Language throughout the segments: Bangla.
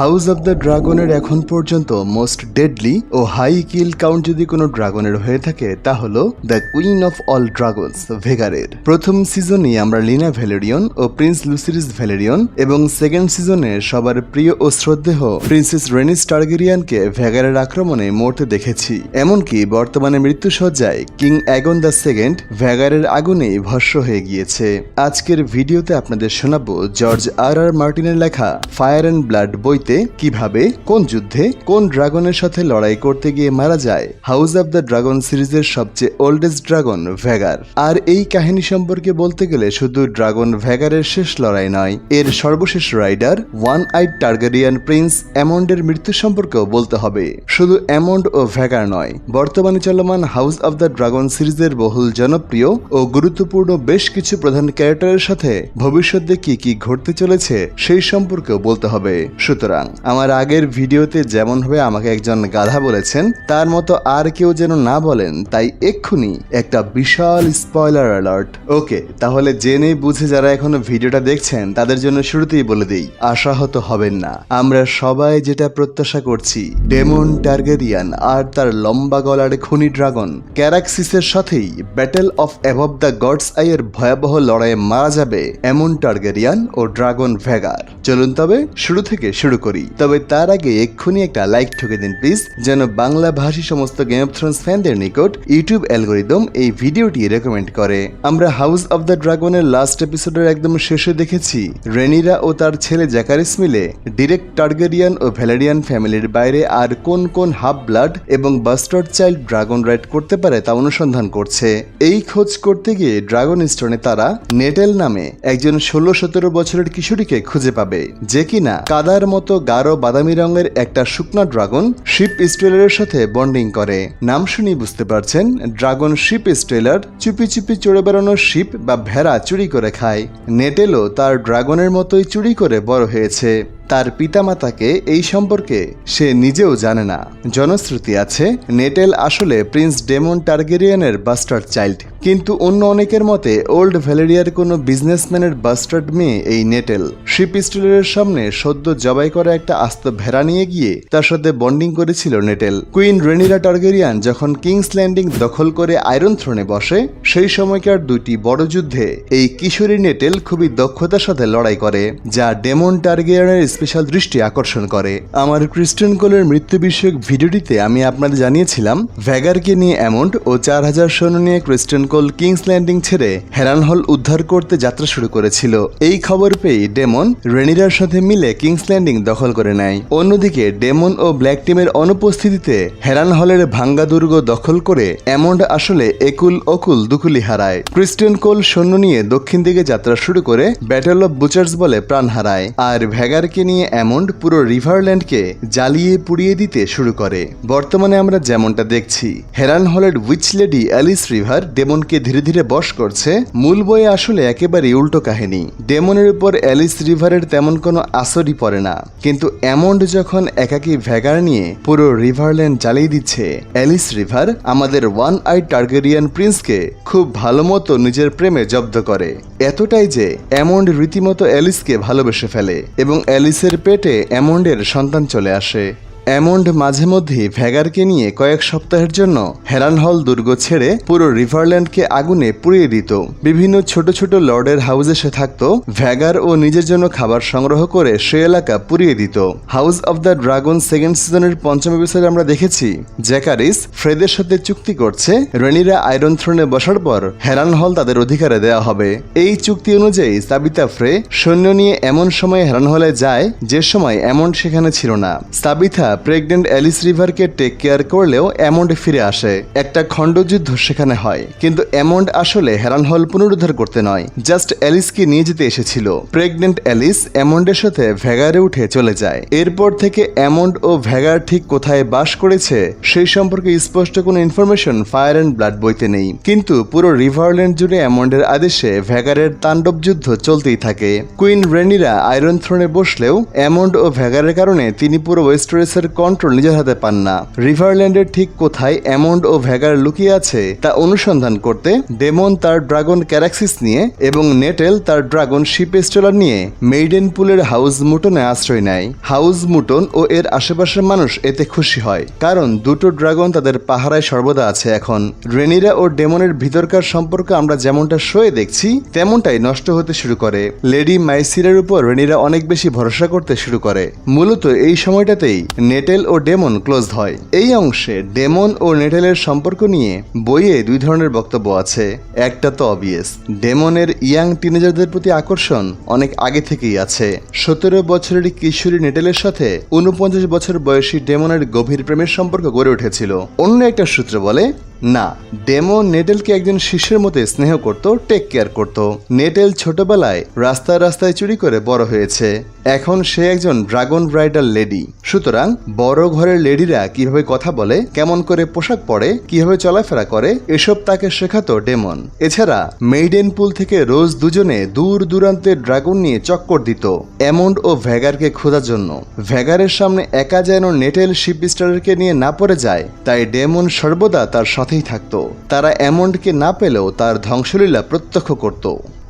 হাউস অব দ্য ড্রাগনের এখন পর্যন্ত মোস্ট ডেডলি ও হাই কিল কাউন্ট যদি কোনো ড্রাগনের হয়ে থাকে, তা হলো the queen of all dragons, ভেগারের। প্রথম সিজনে আমরা লিনা ভ্যালেরিয়ন ও প্রিন্স লুসিরিস ভ্যালেরিয়ন এবং সেকেন্ড সিজনে সবার প্রিয় ও শ্রদ্ধেহ প্রিন্সেস রেনিস টার্গেরিয়ানকে ভেগারের আক্রমণে মরতে দেখেছি। এমনকি বর্তমানে মৃত্যুসজ্জায় কিং অ্যাগন দ্য সেকেন্ড ভ্যাগারের আগুনে ভস্য হয়ে গিয়েছে। আজকের ভিডিওতে আপনাদের শোনাবো জর্জ আর আর মার্টিনের লেখা ফায়ার অ্যান্ড ব্লাড বইতে। কীভাবে, কোন যুদ্ধে, কোন ড্রাগনের সাথে লড়াই করতে গিয়ে মারা যায়? হাউস অব দ্য ড্রাগন সিরিজের সবচেয়ে ওল্ডেস্ট ড্রাগন ভ্যাগার আর এই কাহিনী সম্পর্কে বলতে গেলে শুধু ড্রাগন ভ্যাগারের শেষ লড়াই নয়, এর সর্বশেষ rider one eyed Targaryen prince অ্যামন্ডের মৃত্যু সম্পর্কেও বলতে হবে। শুধু অ্যামন্ড ও ভ্যাগার নয়, বর্তমানে চলমান হাউস অব দ্য ড্রাগন সিরিজের বহুল জনপ্রিয় ও গুরুত্বপূর্ণ বেশ কিছু প্রধান ক্যারেক্টারের সাথে ভবিষ্যতে কি কি ঘটতে চলেছে, সেই সম্পর্কেও বলতে হবে। সুতরাং আমার আগের ভিডিওতে যেমনভাবে আমাকে একজন গাধা বলেছেন, তার মতো আর কেউ যেন না বলেন, তাই এক্ষুনি একটা বিশাল স্পয়লার অ্যালার্ট ওকে তাহলে জেনে বুঝে যারা এখনও ভিডিওটা দেখছেন, তাদের জন্য শুরুতেই বলে দিই, আশাহত হবেন না। আমরা সবাই যেটা প্রত্যাশা করছি ডেমন টার্গেরিয়ান আর তার লম্বা গলার খনি ড্রাগন ক্যারাক্সিসের সাথেই battle of above the gods আইয়ের ভয়াবহ লড়াইয়ে মারা যাবে এমন টার্গেরিয়ান ও ড্রাগন ভেগার। চলুন তবে শুরু থেকে শুরু করি। তবে তার আগে এক্ষুনি একটা লাইক ঠকে দিন প্লিজ যেন বাংলা ভাষী সমস্ত গেম অফ থ্রোনস ফ্যানদের নিকট ইউটিউব অ্যালগোরিদম এই ভিডিওটি রেকমেন্ড করে। আমরা হাউস অব দ্য ড্রাগনের লাস্ট এপিসোডের একদম শেষে দেখেছি। রেনিরা ও তার ছেলে জ্যাকারিস মিলে ডিরেক্ট টার্গেরিয়ান ও ভ্যালেরিয়ান ফ্যামিলির বাইরে আর কোন কোন হাফ ব্লাড এবং বাস্টার্ড চাইল্ড ড্রাগন রাইড করতে পারে তা অনুসন্ধান করছে। এই খোঁজ করতে গিয়ে ড্রাগন স্টোনে তারা নেটেল নামে একজন ষোলো সতেরো বছরের কিশোরীকে খুঁজে পাবে, যে কিনা কাদার মতো গাঢ় বাদামি রঙের একটা শুকনো ড্রাগন শিপ স্ট্রেলারের সাথে বন্ডিং করে। নাম শুনি বুঝতে পারছেন, ড্রাগন শিপ স্ট্রেলার চুপি চুপি চড়ে বেড়ানো শিপ বা ভেড়া চুরি করে খায়। নেটেলও তার ড্রাগনের মতোই চুরি করে বড় হয়েছে। তার পিতামাতাকে এই সম্পর্কে সে নিজেও জানে না। জনশ্রুতি আছে, নেটেল আসলে প্রিন্স ডেমন টার্গেরিয়ানের বাস্টার্ড চাইল্ড। কিন্তু অন্য অনেকের মতে, ওল্ড ভ্যালেরিয়ার কোনো বিজনেসম্যানের বাস্টার্ড মেয়ে এই নেটেল। শিপ স্টিলের সামনে সদ্য জবাই করা একটা আস্ত ভেড়া নিয়ে গিয়ে তার সাথে বন্ডিং করেছিল নেটেল। কুইন রেনিরা টার্গেরিয়ান যখন কিংস ল্যান্ডিং দখল করে আয়রন থ্রোনে বসে, সেই সময়কার দুইটি বড় যুদ্ধে এই কিশোরী নেটেল খুবই দক্ষতার সাথে লড়াই করে, যা ডেমন টার্গেরিয়ানের স্পেশাল দৃষ্টি আকর্ষণ করে। আমার ক্রিস্টিয়ান কোলের মৃত্যু বিষয়ক ভিডিওটিতে আমি আপনাদের জানিয়েছিলাম ভ্যাগারকে নিয়ে অ্যামন্ড ও চার হাজার সৈন্য নিয়ে ক্রিস্টিয়ান কোল কিংস ল্যান্ডিং ছেড়ে হেরান হল উদ্ধার করতে যাত্রা শুরু করেছিল। এই খবর পেয়ে ডেমন রেনিরার সাথে মিলে কিংস ল্যান্ডিং দখল করে নেয়। অন্যদিকে ডেমন ও ব্ল্যাক টিমের অনুপস্থিতিতে হেরান হলের ভাঙ্গা দুর্গ দখল করে অ্যামন্ড আসলে একুল অকুল দুকুলি হারায়। ক্রিস্টিয়ান কোল সৈন্য নিয়ে দক্ষিণ দিকে যাত্রা শুরু করে ব্যাটেল অফ বুচার্স বলে প্রাণ হারায়। আর ভ্যাগারকে নিয়ে অ্যামন্ড পুরো রিভারল্যান্ডকে জ্বালিয়ে পুড়িয়ে দিতে শুরু করে। বর্তমানে আমরা যেমনটা দেখছি, হেরান হলের উইচ লেডি অ্যালিস রিভার ডেমনকে ধীরে ধীরে বশ করছে, মূল বইয়ে আসলে একেবারে উল্টো কাহিনী। ডেমনের উপর অ্যালিস রিভারের তেমন কোনো আসরই পড়ে না। কিন্তু অ্যামন্ড যখন একাকী ভ্যাগার নিয়ে পুরো রিভারল্যান্ড জ্বালিয়ে দিচ্ছে, অ্যালিস রিভার আমাদের ওয়ান আই টার্গেরিয়ান প্রিন্সকে খুব ভালো মতো নিজের প্রেমে জব্দ করে। এতটাই যে অ্যামন্ড রীতিমতো অ্যালিসকে ভালোবেসে ফেলে এবং অ্যালিসের পেটে অ্যামন্ডের সন্তান চলে আসে? অ্যামন্ড মাঝে মধ্যে ভ্যাগারকে নিয়ে কয়েক সপ্তাহের জন্য হেরান হল দুর্গ ছেড়ে পুরো রিভারল্যান্ডকে আগুনে পুড়িয়ে দিত। বিভিন্ন ছোট ছোট লর্ডের হাউসে সে থাকত। ভ্যাগার ও নিজের জন্য খাবার সংগ্রহ করে সে এলাকা পুড়িয়ে দিত। House of the Dragon second সিজনের পঞ্চম এপিসোডে আমরা দেখেছি, জ্যাকারিস ফ্রেদের সাথে চুক্তি করছে, রেনিরা আয়রন থ্রোনে বসার পর হেরান হল তাদের অধিকারে দেওয়া হবে। এই চুক্তি অনুযায়ী সাবিতা ফ্রে সৈন্য নিয়ে এমন সময় হেরান হলে যায়, যে সময় এমন সেখানে ছিল না। সাবিথা প্রেগনেন্ট অ্যালিস রিভারকে টেক কেয়ার করলেও অ্যামন্ড ফিরে আসে। একটা খণ্ডযুদ্ধ সেখানে হয়, কিন্তু অ্যামন্ড আসলে হেরান হল পুনরুদ্ধার করতে নয় জাস্ট অ্যালিসকে নিয়ে যেতে এসেছিল। প্রেগনেন্ট অ্যালিস অ্যামন্ডের সাথে ভ্যাগারে উঠে চলে যায়। এরপর থেকে অ্যামন্ড ও ভ্যাগার ঠিক কোথায় বাস করেছে, সেই সম্পর্কে স্পষ্ট কোনো ইনফরমেশন ফায়ার অ্যান্ড ব্লাড বইতে নেই। কিন্তু পুরো রিভারল্যান্ড জুড়ে অ্যামন্ডের আদেশে ভ্যাগারের তাণ্ডব যুদ্ধ চলতেই থাকে। কুইন রেনিরা আয়রন থ্রোনে বসলেও অ্যামন্ড ও ভ্যাগারের কারণে তিনি পুরো ওয়েস্টারেসের ড্রাগনের কন্ট্রোল নিজের হাতে পান না। রিভারল্যান্ডের ঠিক কোথায় অ্যামন্ড ও ভ্যাগার লুকিয়ে আছে, তা অনুসন্ধান করতে ডেমন তার ড্রাগন ক্যারাক্সিস নিয়ে এবং নেটেল তার ড্রাগন শিপেস্টোলার নিয়ে মেইডেন পুলের হাউস মুটনে আশ্রয় নেয়। হাউস মুটন ও এর আশেপাশের মানুষ এতে খুশি হয়, কারণ দুটো ড্রাগন তাদের পাহারায় সর্বদা আছে এখন। রেনিরা ও ডেমনের ভিতরকার সম্পর্ক আমরা যেমনটা শোয়ে দেখছি, তেমনটাই নষ্ট হতে শুরু করে। লেডি মাইসিরের উপর রেনিরা অনেক বেশি ভরসা করতে শুরু করে। মূলত এই সময়টাতেই নেটেল ও ডেমন ক্লোজ হয়। এই অংশে ডেমন ও নেটেলের সম্পর্ক নিয়ে বইয়ে দুই ধরনের বক্তব্য আছে। একটা তো অবভিয়াস ডেমনের ইয়াং টিনেজারদের প্রতি আকর্ষণ অনেক আগে থেকেই আছে। সতেরো বছরের কিশোরী নেটেলের সাথে উনপঞ্চাশ বছর বয়সী ডেমনের গভীর প্রেমের সম্পর্ক গড়ে উঠেছিল। অন্য একটা সূত্র বলে না, ডেমো নেটেলকে একজন শিষ্যের মতো স্নেহ করত টেক কেয়ার করত। নেটেল ছোটবেলায় রাস্তায় রাস্তায় চুরি করে বড় হয়েছে। এখন সে একজন ড্রাগন ব্রাইডাল লেডি। সুতরাং বড় ঘরের লেডিরা কীভাবে কথা বলে, কেমন করে পোশাক পরে, কীভাবে চলাফেরা করে, এসব তাকে শেখাতো ডেমন। এছাড়া মেইডেন পুল থেকে রোজ দুজনে দূর দূরান্তে ড্রাগন নিয়ে চক্কর দিত অ্যামন্ড ও ভ্যাগারকে খোঁজার জন্য। ভ্যাগারের সামনে একা যেন নেটেল শিপ স্টারকে নিয়ে না পড়ে যায়, তাই ডেমন সর্বদা তার সাথেই থাকত। তারা অ্যামন্ডকে না পেলেও তার ধ্বংসলীলা প্রত্যক্ষ করত।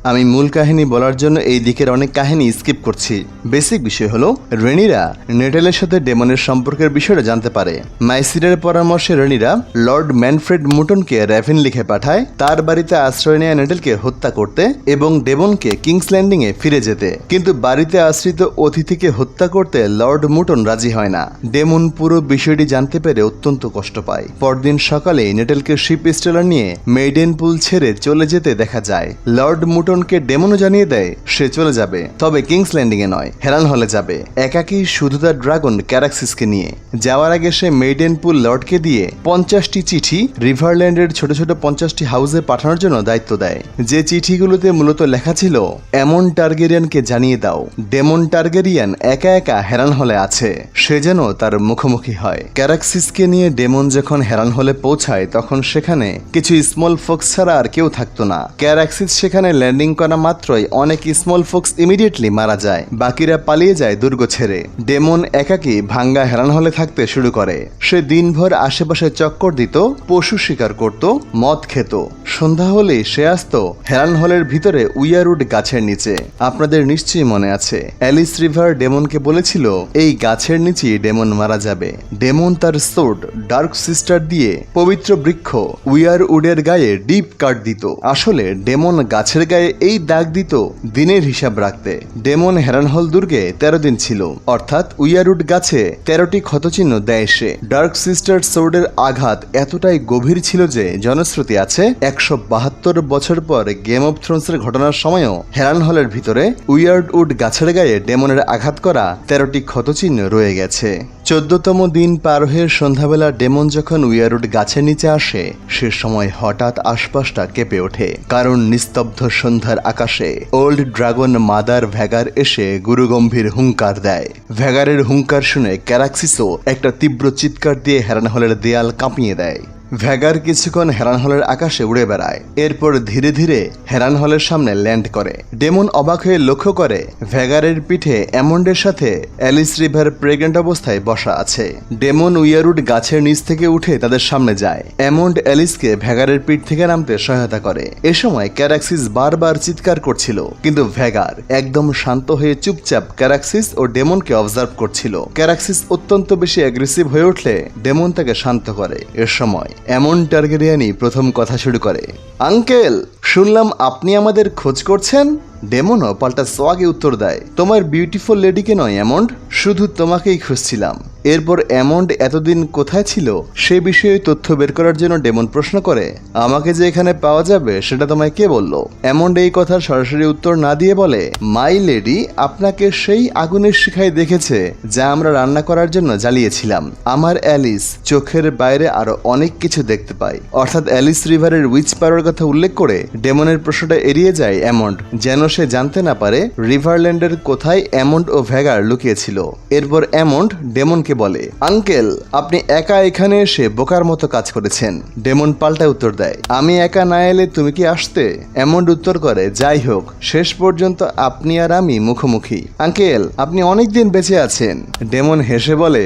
আমি মূল কাহিনী বলার জন্য এই দিকের অনেক কাহিনী স্কিপ করছি। বেসিক বিষয় হলো রেনিরা নেটেলের সাথে ডেমনের সম্পর্কের বিষয়টা জানতে পারে। মাইসিরের পরামর্শে রেনিরা লর্ড ম্যানফ্রেড মুটনকে র্যাভেন লিখে পাঠায়, তার বাড়িতে আশ্রয় নেয়া নেটেলকে হত্যা করতে এবং ডেমনকে কিংস ল্যান্ডিংয়ে ফিরে যেতে। কিন্তু বাড়িতে আশ্রিত অতিথিকে হত্যা করতে লর্ড মুটন রাজি হয় না। ডেমন পুরো বিষয়টি জানতে পেরে অত্যন্ত কষ্ট পায়। পরদিন সকালে নেটেলকে শিপ স্টেলার নিয়ে মেইডেন পুল ছেড়ে চলে যেতে দেখা যায়। লর্ড মুটনকে ডেমনও জানিয়ে দেয়, সে চলে যাবে। তবে কিংস ল্যান্ডিং এ নয়, হেরান হলে যাবে। একাকী শুধু তার ড্রাগন ক্যারাক্সিসকে নিয়ে। যাওয়ার আগে সে মেইডেন পুল লর্ডকে দিয়ে পঞ্চাশটি চিঠি রিভারল্যান্ডের ছোট ছোট পঞ্চাশটি হাউসে পাঠানোর জন্য দায়িত্ব দেয়। যে চিঠিগুলোতে মূলত লেখা ছিল, এমন টার্গেরিয়ানকে জানিয়ে দাও। ডেমন টার্গেরিয়ান একা একা হেরান হলে আছে। সে যেন তার মুখোমুখি হয়। ক্যারাক্সিসকে নিয়ে ডেমন যখন হেরান হলে পৌঁছায়, তখন সেখানে কিছু স্মল ফোক্স ছাড়া আর কেউ থাকতো না। ক্যারাক্সিস সেখানে ল্যান্ডিং করা মাত্রই অনেক স্মল ফোক্স ইমিডিয়েটলি মারা যায়। বাকিরা পালিয়ে যায় দুর্গ ছেড়ে। ডেমন একাকী ভাঙ্গা হেরান হলে থাকতে শুরু করে। সে দিনভর আশেপাশে চক্কর দিত, পশু শিকার করত, মদ খেত। সন্ধ্যা হলে সে আসতো হেরান হলের ভিতরে উইয়ারউড গাছের নিচে। আপনাদের নিশ্চয়ই মনে আছে, অ্যালিস রিভার ডেমনকে বলেছিল, এই গাছের নিচেই ডেমন মারা যাবে। ডেমন তার সোড ডার্ক সিস্টার দিয়ে পবিত্র বৃক্ষ উইয়ার উডের গায়ে ডিপ কাট দিত। আসলে ডেমন গাছের গায়ে এই দাগ দিত দিনের হিসাব রাখতে ডেমন হেরানহল দুর্গে তেরো দিন ছিল। অর্থাৎ উইয়ারউড গাছে তেরোটি ক্ষতচিহ্ন দেয় সে। ডার্ক সিস্টার সোর্ডের আঘাত এতটাই গভীর ছিল যে জনশ্রুতি আছে একশো বাহাত্তর বছর পর গেম অফ থ্রোনসের ঘটনার সময়ও হেরান হলের ভিতরে উইয়ার্ড উড গাছের গায়ে ডেমনের আঘাত করা তেরোটি ক্ষতচিহ্ন রয়ে গেছে। চোদ্দতম দিন পার হয়ে সন্ধ্যাবেলা ডেমন যখন উইয়ারউড গাছের নিচে আসে, সে সময় হঠাৎ আশপাশটা কেঁপে ওঠে। কারণ নিস্তব্ধ সন্ধ্যার আকাশে। ওল্ড ড্রাগন মাদার ভ্যাগার এসে গুরুগম্ভীর হুঙ্কার দেয়। ভ্যাগারের হুঙ্কার শুনে ক্যারাক্সিসও একটা তীব্র চিৎকার দিয়ে হেরানহলের দেয়াল কাঁপিয়ে দেয়। ভ্যাগার কিছুক্ষণ হেরান হলের আকাশে উড়ে বেড়ায়। এরপর ধীরে ধীরে হেরান হলের সামনে ল্যান্ড করে। ডেমন অবাক হয়ে লক্ষ্য করে ভ্যাগারের পিঠে অ্যামন্ডের সাথে অ্যালিস রিভার প্রেগনেন্ট অবস্থায় বসা আছে। ডেমন উইয়ারুড গাছের নিচ থেকে উঠে তাদের সামনে যায়। অ্যামন্ড অ্যালিসকে ভ্যাগারের পিঠ থেকে নামতে সহায়তা করে। এ সময় ক্যারাক্সিস বারবার চিৎকার করছিল, কিন্তু ভ্যাগার একদম শান্ত হয়ে চুপচাপ ক্যারাক্সিস ও ডেমনকে অবজার্ভ করছিল। ক্যারাক্সিস অত্যন্ত বেশি অ্যাগ্রেসিভ হয়ে উঠলে ডেমন তাকে শান্ত করে। এর সময় এমন টার্গেরিয়ানই প্রথম কথা শুরু করে। আঙ্কেল, শুনলাম আপনি আমাদের খোঁজ করছেন? ডেমনও পাল্টা সোয়াগে উত্তর দেয়। তোমার বিউটিফুল লেডিকে নয় এমন? শুধু তোমাকেই খুঁজছিলাম। এরপর অ্যামন্ড এতদিন কোথায় ছিল সে বিষয়ে তথ্য বের করার জন্য ডেমন প্রশ্ন করে, আমাকে যে এখানে পাওয়া যাবে সেটা তোমায় কে বলল? অ্যামন্ড এই কথার সরাসরি উত্তর না দিয়ে বলে, মাই লেডি আপনাকে সেই আগুনের শিখায় দেখেছে যা আমরা রান্না করার জন্য জ্বালিয়েছিলাম। আমার অ্যালিস চোখের বাইরে আরও অনেক কিছু দেখতে পায়। অর্থাৎ অ্যালিস রিভারের উইচ পাওয়ার কথা উল্লেখ করে ডেমনের প্রশ্নটা এড়িয়ে যায় অ্যামন্ড, যেন সে জানতে না পারে রিভারল্যান্ডের কোথায় অ্যামন্ড ও ভ্যাগার লুকিয়েছিল। এরপর অ্যামন্ড ডেমনকে বলে, আঙ্কেল, আপনি একা এখানে এসে বোকার মতো কাজ করেছেন। ডেমন পাল্টা উত্তর দেয়, আমি একা না এলে তুমি কি আসতে? এমন উত্তর করে, যাই হোক, শেষ পর্যন্ত আপনি আর আমি মুখোমুখি। আঙ্কেল, আপনি অনেক দিন বেঁচে আছেন। ডেমন হেসে বলে,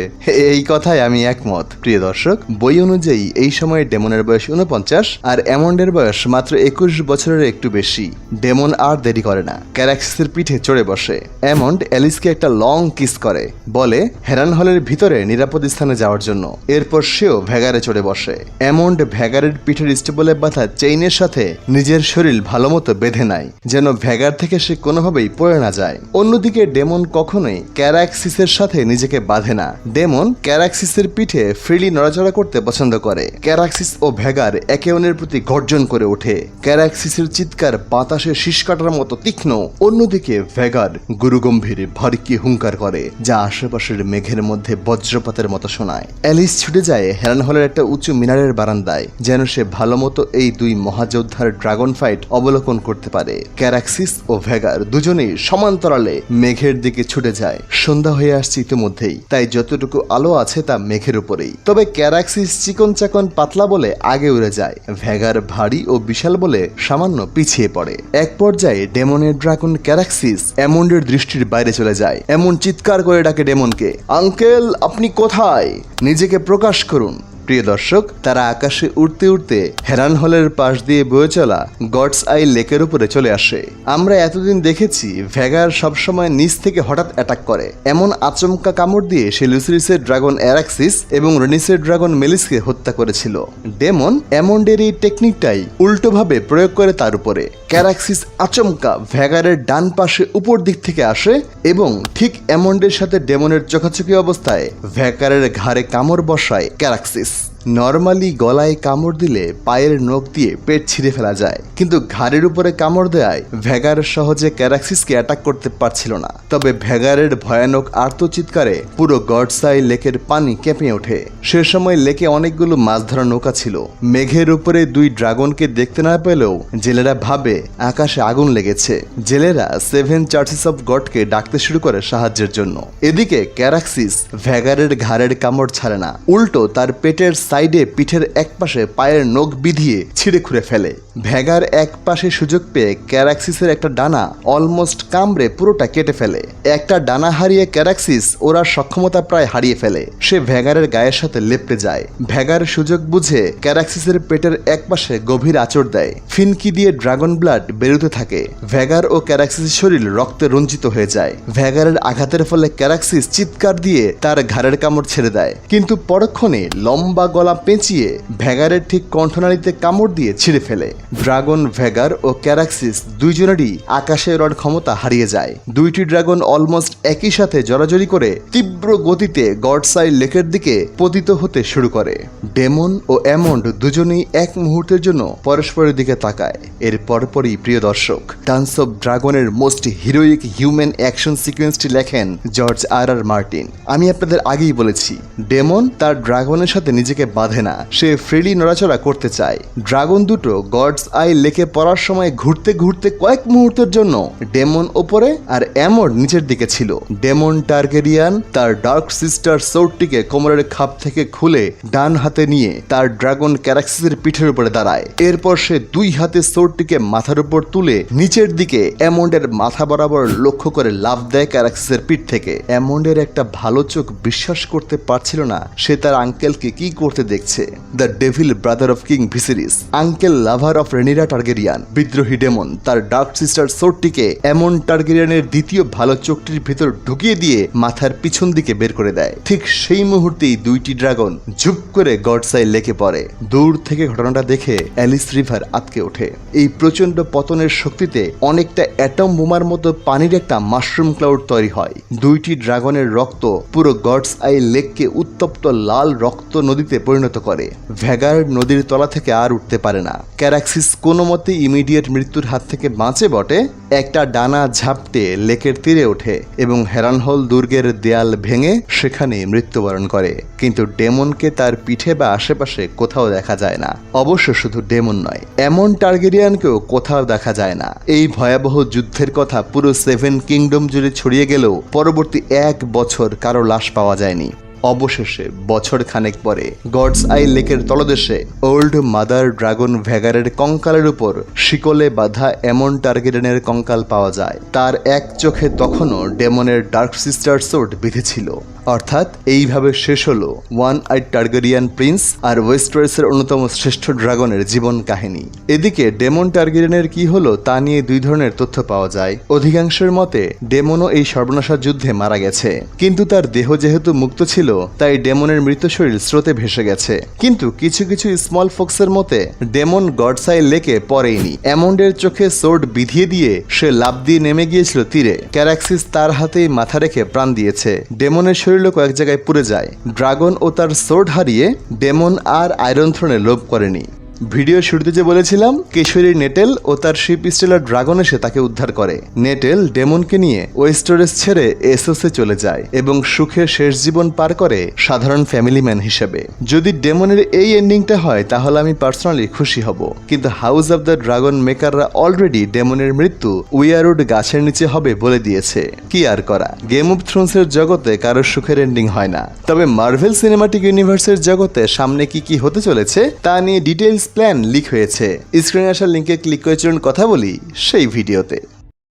এই কথায় আমি একমত। প্রিয় দর্শক, বই অনুযায়ী এই সময়ে ডেমনের বয়স উনপঞ্চাশ আর অ্যামন্ডের বয়স মাত্র একুশ বছরের একটু বেশি। ডেমন আর দেরি করে না ক্যারাক্সিসের পিঠে চড়ে বসে। অ্যামন্ড অ্যালিসকে একটা লং কিস করে, বলে, হেরান হলের ভিতরে নিরাপদ স্থানে যাওয়ার জন্য। এরপর সেও ভ্যাগারে চড়ে বসে। অ্যামন্ড ভ্যাগারের পিঠের স্টেবলে বাঁধা চেইনের সাথে নিজের শরীর ভালোমতো বেঁধে নেয়, যেন ভ্যাগার থেকে সে কোনোভাবেই পড়ে না যায়। অন্যদিকে ডেমন কখনোই ক্যারাক্সিসের সাথে নিজেকে বাঁধে না। ডেমন ক্যারাক্সিসের পিঠে ফ্রিলি নড়াচড়া করতে পছন্দ করে। ক্যারাক্সিস ও ভ্যাগার একে অন্যের প্রতি গর্জন করে ওঠে। ক্যারাক্সিসের চিৎকার বাতাসে শীষ কাটার মতো তীক্ষ্ণ। অন্যদিকে ভ্যাগার গুরুগম্ভীর ভারকি হুঙ্কার করে, যা আশেপাশের মেঘের মধ্যে বজ্রপাতের মতো শোনায়। অ্যালিস ছুটে যায় হেরান হলের একটা উঁচু মিনারের বারান্দায়, যেন সে ভালোমতো এই দুই মহাযোদ্ধার ড্রাগন ফাইট অবলোকন করতে পারে। ক্যারাক্সিস ও ভ্যাগার দুজনেই সমান্তরালে মেঘের দিকে ছুটে যায়। সন্ধ্যা হয়ে আসছে ইতিমধ্যেই, তাই যতটুকু আলো আছে তা মেঘের উপরেই। তবে ক্যারাক্সিস চিকন চাকন পাতলা বলে আগে উড়ে যায়। ভ্যাগার ভারী ও বিশাল বলে সামান্য পিছিয়ে পড়ে। এক পর্যায়ে ডেমনের ড্রাগন ক্যারাক্সিস এমন্ডের দৃষ্টির বাইরে চলে যায়। এমন চিৎকার করে ডাকে ডেমনকে, আঙ্কেল আপনি কোথায়? নিজেকে প্রকাশ করুন। প্রিয় দর্শক, তারা আকাশে উড়তে উড়তে হেরান হলের পাশ দিয়ে বয়ে চলা গডস আই লেকের উপরে চলে আসে। আমরা এতদিন দেখেছি ভ্যাগার সবসময় নিচ থেকে হঠাৎ অ্যাটাক করে। এমন আচমকা কামড় দিয়ে সে লুসিরিসের ড্রাগন অ্যারাক্সিস এবং রেনিসের ড্রাগন মেলিসকে হত্যা করেছিল। ডেমন এমন্ডের এই টেকনিকটাই উল্টোভাবে প্রয়োগ করে তার উপরে। ক্যারাক্সিস আচমকা ভ্যাগারের ডান পাশে উপর দিক থেকে আসে এবং ঠিক এমন্ডের সাথে ডেমনের চোখাচোখি অবস্থায় ভ্যাগারের ঘাড়ে কামড় বসায় ক্যারাক্সিস। নর্মালি গলায় কামড় দিলে পায়ের নখ দিয়ে পেট ছিঁড়ে ফেলা যায়। কিন্তু ঘাড়ের উপরে কামড় দেয় ভ্যাগার সহজে ক্যারাক্সিসকে অ্যাটাক করতে পারছিল না। তবে ভ্যাগারের ভয়ানক আর্তচিৎকারে পুরো গডসাই লেকের পানি কেঁপে ওঠে। সে সময় লেকে অনেকগুলো মাছ ধরা নৌকা ছিল। মেঘের উপরে দুই ড্রাগনকে দেখতে না পেলেও জেলেরা ভাবে আকাশে আগুন লেগেছে। জেলেরা সেভেন চার্চেস অফ গডকে ডাকতে শুরু করে সাহায্যের জন্য। এদিকে ক্যারাক্সিস ভ্যাগারের ঘাড়ের কামড় ছাড়ে না। উল্টো তার পেটের সাইডে পিঠের এক পাশে পায়ের নখ বিধিয়ে ছিঁড়ে খুঁড়ে ফেলে। ভ্যাগার এক পাশে সুযোগ পেয়ে ক্যারাক্সিসের একটা ডানা অলমোস্ট কামড়ে পুরোটা কেটে ফেলে। একটা ডানা হারিয়ে ক্যারাক্সিস ওরা সক্ষমতা প্রায় হারিয়ে ফেলে। সে ভ্যাগারের গায়ের সাথে লেপটে যায়। ভ্যাগার সুযোগ বুঝে ক্যারাক্সিসের পেটের এক পাশে গভীর আচর দেয়। ফিনকি দিয়ে ড্রাগন ব্লাড বেরোতে থাকে। ভ্যাগার ও ক্যারাক্সিসের শরীর রক্তে রঞ্জিত হয়ে যায়। ভ্যাগারের আঘাতের ফলে ক্যারাক্সিস চিৎকার দিয়ে তার ঘাড়ের কামড় ছেড়ে দেয়। কিন্তু পরক্ষণে লম্বা গলা পেঁচিয়ে ভ্যাগারের ঠিক কণ্ঠনালীতে কামড় দিয়ে ছিঁড়ে ফেলে। ড্রাগন ভ্যাগার ও ক্যারাক্সিস দুইজনেরই আকাশে রড ক্ষমতা হারিয়ে যায়। দুইটি ড্রাগন অলমোস্ট একই সাথে জড়াজড়ি করে তীব্র গতিতে গডসাই লেকের দিকে পতিত হতে শুরু করে। ডেমন ও অ্যামন্ড দুজনেই এক মুহূর্তের জন্য পরস্পরের দিকে তাকায়। এর পরপরই প্রিয় দর্শক, ডান্স অফ ড্রাগনের মোস্ট হিরোইক হিউম্যান অ্যাকশন সিকোয়েন্সটি লেখেন জর্জ আর আর মার্টিন। আমি আপনাদের আগেই বলেছি, ডেমন তার ড্রাগনের সাথে নিজেকে বাঁধে না। সে ফ্রিলি নড়াচড়া করতে চায়। ড্রাগন দুটো গডস আই লেকে পড়ার সময় ঘুরতে ঘুরতে কয়েক মুহূর্তের জন্য ডেমন ওপরে আর অ্যামর নিচের দিকে ছিল। ডেমন টার্গেরিয়ান তার ডার্ক সিস্টার সোর্টটিকে কোমরের খাপ থেকে খুলে ডান হাতে নিয়ে তার ড্রাগন ক্যারাক্সিসের পিঠের উপরে দাঁড়ায়। এরপর সে দুই হাতে সোর্টটিকে মাথার উপর তুলে নিচের দিকে অ্যামন্ডের মাথা বরাবর লক্ষ্য করে লাভ দেয় ক্যারাক্সিসের পিঠ থেকে। অ্যামন্ডের একটা ভালো চোখ বিশ্বাস করতে পারছিল না। সে তার আঙ্কেলকে কি করতে দেখছে the devil brother of king Viserys, uncle lover of Rhaenyra Targaryen, বিদ্রোহী ডেমন, তার ডার্ক সিস্টার সোর্টটিকে এমন টার্গেরিয়ানের দ্বিতীয় ভালো চোখটির ভিতর ঢুকিয়ে দিয়ে মাথার পিছন দিকে বের করে দেয়। ঠিক সেই মুহূর্তেই দুইটি ড্রাগন ঝুপ করে গডসাই লেকে পড়ে। দূর থেকে ঘটনাটা দেখে অ্যালিস রিভার আটকে ওঠে। এই প্রচণ্ড পতনের শক্তিতে অনেকটা অ্যাটম বোমার মতো পানির একটা মাশরুম ক্লাউড তৈরি হয়। দুইটি ড্রাগনের রক্ত পুরো গডস আই লেককে উত্তপ্ত লাল রক্ত নদীতে পরিণত করে। ভ্যাগার নদীর তলা থেকে আর উঠতে পারে না। ক্যারাক্সিস কোনো মতে ইমিডিয়েট মৃত্যুর হাত থেকে বাঁচে বটে। একটা ডানা ঝাপটে লেকের তীরে ওঠে এবং হেরানহল দুর্গের দেয়াল ভেঙে সেখানে মৃত্যুবরণ করে। কিন্তু ডেমনকে তার পিঠে বা আশেপাশে কোথাও দেখা যায় না। অবশ্য শুধু ডেমন নয়, এমন টার্গেরিয়ানকেও কোথাও দেখা যায় না। এই ভয়াবহ যুদ্ধের কথা পুরো সেভেন কিংডম জুড়ে ছড়িয়ে গেলেও পরবর্তী এক বছর কারও লাশ পাওয়া যায়নি। অবশেষে বছর খানেক পরে গডস আই লেকের তলদেশে ওল্ড মাদার ড্রাগন ভ্যাগারের কঙ্কালের উপর শিকলে বাঁধা এমন টার্গেটেনের কঙ্কাল পাওয়া যায়, তার এক চোখে তখনও ডেমনের ডার্ক সিস্টার সোট বিঁধেছিল। অর্থাৎ এইভাবে শেষ হলো ওয়ান আই টার্গেরিয়ান প্রিন্স আর ওয়েস্টার্সের অন্যতম শ্রেষ্ঠ ড্রাগনের জীবন কাহিনী। এদিকে ডেমন টার্গেরিয়ানের কি হলো তা নিয়ে দুই ধরনের তথ্য পাওয়া যায়। অধিকাংশের মতে, ডেমনও এই সর্বনাশা যুদ্ধে মারা গেছে। কিন্তু তার দেহ যেহেতু মুক্ত ছিল তাই ডেমনের মৃত শরীর স্রোতে ভেসে গেছে। কিন্তু কিছু কিছু স্মল ফোক্সের মতে, ডেমন গডসাই লেকে পড়েইনি। অ্যামন্ডের চোখে সোর্ড বিধিয়ে দিয়ে সে লাভ দিয়ে নেমে গিয়েছিল তীরে। ক্যারাক্সিস তার হাতেই মাথা রেখে প্রাণ দিয়েছে। ডেমনের শরীরও কয়েক জায়গায় পুড়ে যায়। ড্রাগন ও তার সোর্ড হারিয়ে ডেমন আর আয়রন থ্রোনে লোভ করেনি। ভিডিও শুরুতে যে বলেছিলাম, কেশরী নেটেল ও তার শিপ স্টেলার ড্রাগন এসে তাকে উদ্ধার করে। নেটেল ডেমনকে নিয়ে ওয়েস্টারেস ছেড়ে এসোসে চলে যায় এবং সুখে শেষ জীবন পার করে সাধারণ ফ্যামিলি ম্যান হিসেবে। যদি ডেমনের এই এন্ডিংটা হয়, তাহলে আমি পার্সোনালি খুশি হব। কিন্তু হাউস অব দ্য ড্রাগন মেকাররা অলরেডি ডেমনের মৃত্যু উইয়ারউড গাছের নিচে হবে বলে দিয়েছে। কি আর করা? গেম অফ থ্রোনসের জগতে কারোর সুখের এন্ডিং হয় না। তবে মার্ভেল সিনেমাটিক ইউনিভার্সের জগতে সামনে কি কি হতে চলেছে, তা নিয়ে ডিটেলস প্ল্যান লিক হয়েছে। স্ক্রিনে আসার লিঙ্কে ক্লিক করে চলুন কথা বলি সেই ভিডিওতে।